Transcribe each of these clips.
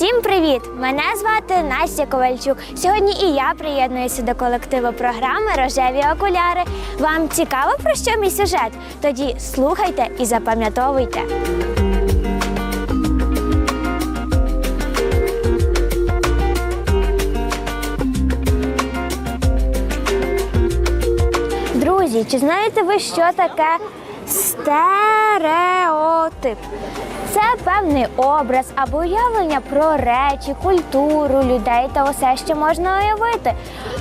Всім привіт! Мене звати Настя Ковальчук. Сьогодні і я приєднуюся до колективу програми Рожеві окуляри. Вам цікаво про що мій сюжет? Тоді слухайте і запам'ятовуйте. Друзі, чи знаєте ви, що таке стереотип? Це певний образ або уявлення про речі, культуру, людей та усе, що можна уявити.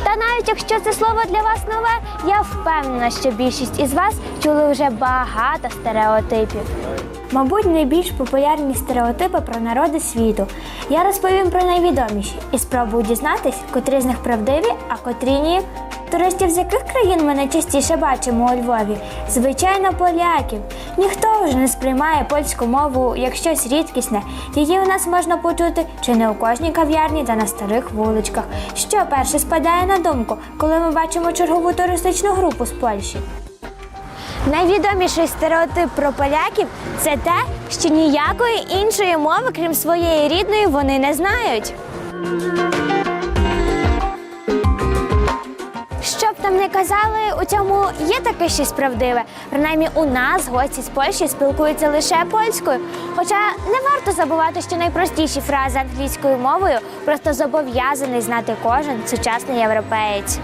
Та навіть якщо це слово для вас нове, я впевнена, що більшість із вас чули вже багато стереотипів. Мабуть, найбільш популярні стереотипи про народи світу. Я розповім про найвідоміші і спробую дізнатись, котрі з них правдиві, а котрі ні. Туристів з яких країн ми найчастіше бачимо у Львові? Звичайно, поляків. Ніхто вже не сприймає польську мову як щось рідкісне. Її у нас можна почути чи не у кожній кав'ярні та на старих вуличках. Що перше спадає на думку, коли ми бачимо чергову туристичну групу з Польщі? Найвідоміший стереотип про поляків це те, що ніякої іншої мови, крім своєї рідної, вони не знають. Що б там не казали, у цьому є таке щось правдиве. Принаймні у нас гості з Польщі спілкуються лише польською. Хоча не варто забувати, що найпростіші фрази англійською мовою просто зобов'язаний знати кожен сучасний європеєць.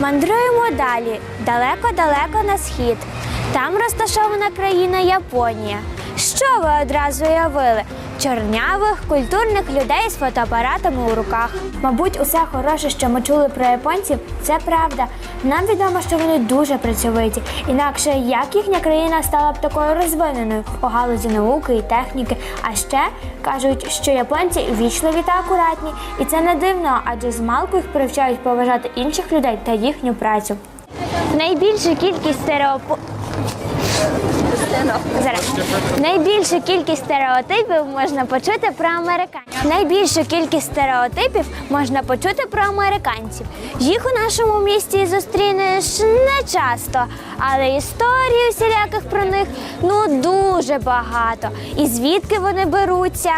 Мандруємо далі, далеко-далеко на схід. Там розташована країна Японія. Що ви одразу уявили? Чорнявих культурних людей з фотоапаратами у руках. Мабуть, усе хороше, що ми чули про японців, це правда. Нам відомо, що вони дуже працьовиті. Інакше як їхня країна стала б такою розвиненою у галузі науки і техніки. А ще кажуть, що японці вічливі та акуратні, і це не дивно, адже з малку їх привчають поважати інших людей та їхню працю. Найбільша кількість стереопо... Найбільшу кількість стереотипів можна почути про американців. Найбільшу кількість стереотипів можна почути про американців. Їх у нашому місті зустрінеш не часто, але історії всіляких про них ну дуже багато. І звідки вони беруться?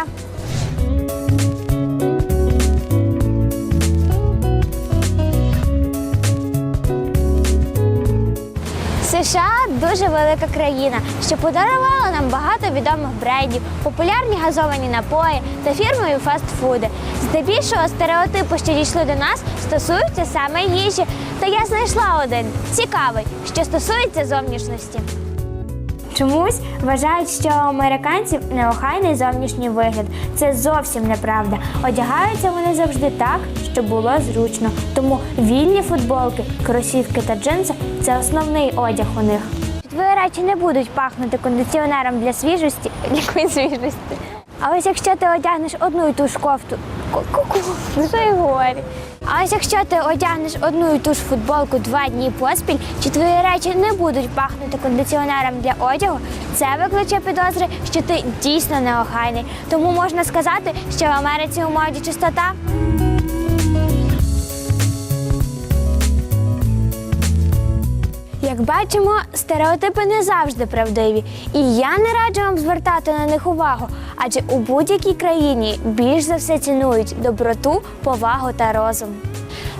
США дуже велика країна, що подарувала нам багато відомих брендів, популярні газовані напої та фірмові фастфуди. Здебільшого стереотипи, що дійшли до нас, стосуються саме їжі. Та я знайшла один цікавий, що стосується зовнішності. Чомусь вважають, що у американців неохайний зовнішній вигляд. Це зовсім неправда. Одягаються вони завжди так, щоб було зручно. Тому вільні футболки, кросівки та джинси це основний одяг у них. Твої речі не будуть пахнути кондиціонером для свіжості, якої свіжості. А ось якщо ти одягнеш одну і ту ж кофту, ку-ку-ку, що й говорі. А ось якщо ти одягнеш одну і ту ж футболку два дні поспіль, чи твої речі не будуть пахнути кондиціонером для одягу, це викличе підозри, що ти дійсно неохайний. Тому можна сказати, що в Америці у моді чистота. Бачимо, стереотипи не завжди правдиві, і я не раджу вам звертати на них увагу, адже у будь-якій країні більш за все цінують доброту, повагу та розум.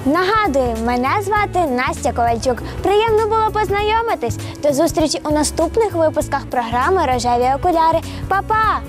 Нагадую, мене звати Настя Ковальчук. Приємно було познайомитись. До зустрічі у наступних випусках програми Рожеві окуляри. Па-па!